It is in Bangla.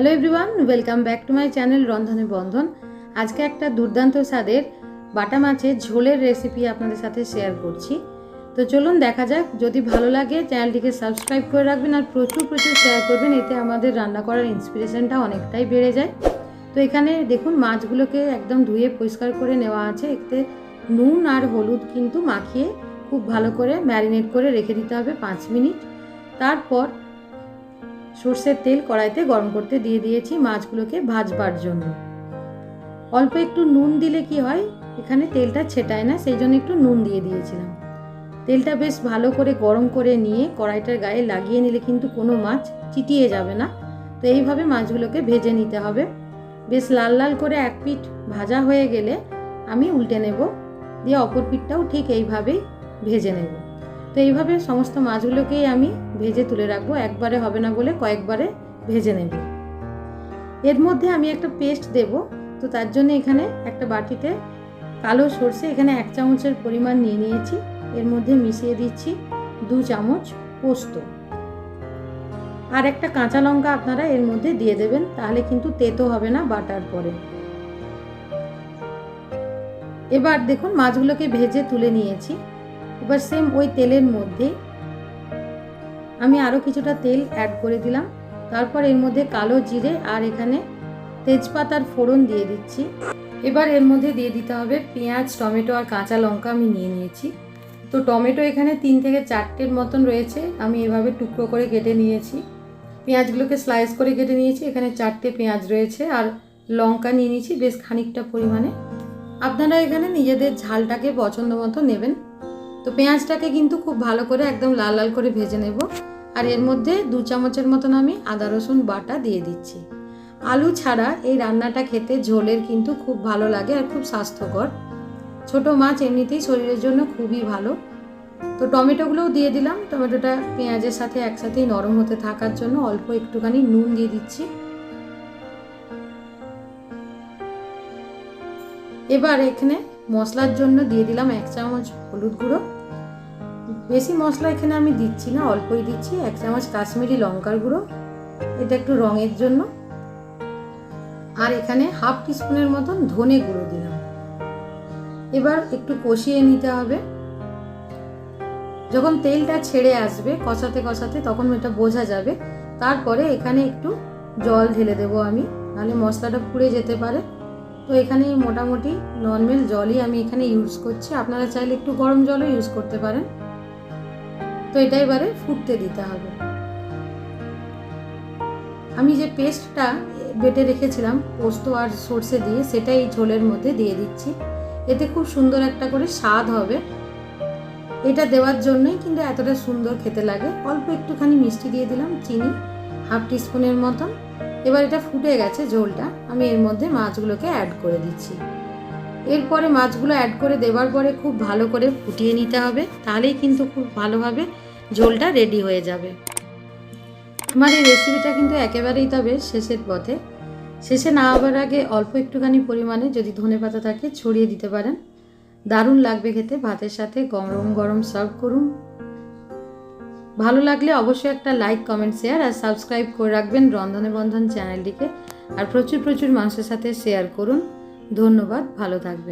Hello everyone welcome back to my channel রন্ধনে বন্ধন আজকে একটা দুর্দান্ত স্বাদের বাটা মাছের ঝোলের রেসিপি আপনাদের সাথে শেয়ার করছি। তো চলুন দেখা যাক, যদি ভালো লাগে চ্যানেলটিকে সাবস্ক্রাইব করে রাখবেন আর প্রচুর প্রচুর শেয়ার করবেন, এতে আমাদের রান্না করার ইন্সপিরেশনটা অনেকটাই বেড়ে যায়। তো এখানে দেখুন, মাছগুলোকে একদম ধুয়ে পরিষ্কার করে নেওয়া আছে। এতে নুন আর হলুদ কিন্তু মাখিয়ে খুব ভালো করে ম্যারিনেট করে রেখে দিতে হবে পাঁচ মিনিট। তারপর সর্ষের তেল কড়াইতে গরম করতে দিয়ে দিয়েছি মাছগুলোকে ভাজবার জন্য। অল্প একটু নুন দিলে কি হয়, এখানে তেলটা ছেটায় না, সেই জন্য একটু নুন দিয়ে দিয়েছিলাম। তেলটা বেশ ভালো করে গরম করে নিয়ে কড়াইটার গায়ে লাগিয়ে নিলে কিন্তু কোনো মাছ চিটিয়ে যাবে না। তো এইভাবে মাছগুলোকে ভেজে নিতে হবে। বেশ লাল লাল করে এক পিঠ ভাজা হয়ে গেলে আমি উল্টে নেব। দিয়ে অপর পিঠটাও ঠিক এইভাবেই ভেজে নেব। তো এইভাবে সমস্ত মাছগুলোকেই আমি ভেজে তুলে রাখব। একবারে হবে না বলে কয়েকবারে ভেজে নেব। এর মধ্যে আমি একটা পেস্ট দেব। তো তার জন্য এখানে একটা বাটিতে কালো সর্ষে, এখানে এক চামচের পরিমাণ নিয়ে নিয়েছি। এর মধ্যে মিশিয়ে দিচ্ছি দু চামচ পোস্ত। আর একটা কাঁচা লঙ্কা আপনারা এর মধ্যে দিয়ে দেবেন, তাহলে কিন্তু তেতো হবে না বাটার পরে। এবার দেখুন, মাছগুলোকে ভেজে তুলে নিয়েছি। এবার সেম ওই তেলের মধ্যে আমি আরও কিছুটা তেল অ্যাড করে দিলাম। তারপর এর মধ্যে কালো জিরে আর এখানে তেজপাতার ফোড়ন দিয়ে দিচ্ছি। এবার এর মধ্যে দিয়ে দিতে হবে পেঁয়াজ, টমেটো আর কাঁচা লঙ্কা আমি নিয়ে নিয়েছি। তো টমেটো এখানে তিন থেকে চারটের মতন রয়েছে, আমি এভাবে টুকরো করে কেটে নিয়েছি। পেঁয়াজগুলোকে স্লাইস করে কেটে নিয়েছি, এখানে চারটে পেঁয়াজ রয়েছে আর লঙ্কা নিয়ে নিয়েছি, বেশ খানিকটা পরিমাণে। আপনারা এখানে নিজেদের ঝালটাকে পছন্দ মতো নেবেন। তো পেঁয়াজটাকে কিন্তু খুব ভালো করে একদম লাল লাল করে ভেজে নেব। আর এর মধ্যে দু চামচের মতন আমি আদা, রসুন বাটা দিয়ে দিচ্ছি। আলু ছাড়া এই রান্নাটা খেতে ঝোলের কিন্তু খুব ভালো লাগে আর খুব স্বাস্থ্যকর। ছোট মাছ এমনিতেই শরীরের জন্য খুবই ভালো। তো টমেটোগুলোও দিয়ে দিলাম। টমেটোটা পেঁয়াজের সাথে একসাথেই নরম হতে থাকার জন্য অল্প একটুখানি নুন দিয়ে দিচ্ছি। এবার এখানে মশলার জন্য দিয়ে দিলাম এক চামচ হলুদ গুঁড়ো। বেশি মশলা এখানে আমি দিচ্ছি না, অল্পই দিচ্ছি, এক চামচ কাশ্মীরি লঙ্কার গুঁড়ো, এটা একটু রঙের জন্য। আর এখানে হাফ টিস্পুনের মতন ধনে গুঁড়ো দিলাম। এবার একটু কষিয়ে নিতে হবে। যখন তেলটা ছেড়ে আসবে কষাতে কষাতে, তখন এটা বোঝা যাবে। তারপরে এখানে একটু জল ঢেলে দেবো আমি, নাহলে মশলাটা পুড়ে যেতে পারে। তো এখানে মোটামুটি নর্মাল জলই আমি এখানে ইউজ করছি। আপনারা চাইলে একটু গরম জলও ইউজ করতে পারেন। এটা এবারে ফুটতে দিতে হবে। আমি যে পেস্টটা বেটে রেখেছিলাম, পোস্ত আর সর্ষে দিয়ে সেটা এই ঝোলের মধ্যে দিয়ে দিচ্ছি। এতে খুব সুন্দর একটা করে স্বাদ হবে। এটা দেওয়ার জন্যই কিন্তু এতটা সুন্দর খেতে লাগে। অল্প একটুখানি মিষ্টি দিয়ে দিলাম, চিনি, হাফ টিস্পুনের মতন। এবার এটা ফুটে গেছে ঝোলটা। আমি এর মধ্যে মাছগুলোকে অ্যাড করে দিচ্ছি। এরপরে মাছগুলো অ্যাড করে দেওয়ার পরে খুব ভালো করে ফুটিয়ে নিতে হবে। তাহলেই কিন্তু খুব ভালোভাবে ঝোলটা রেডি হয়ে যাবে। আমার এই রেসিপিটা কিন্তু একেবারেই তবে শেষের পথে। শেষে না হবার আগে অল্প একটুখানি পরিমাণে যদি ধনে পাতা থাকে ছড়িয়ে দিতে পারেন। দারুণ লাগবে খেতে। ভাতের সাথে গরম গরম সার্ভ করুন। ভালো লাগলে অবশ্যই একটা লাইক কমেন্ট শেয়ার আর সাবস্ক্রাইব করে রাখবেন রন্ধনে বন্ধন চ্যানেলটিকে। আর প্রচুর প্রচুর মানুষের সাথে শেয়ার করুন। ধন্যবাদ। ভালো থাকবেন।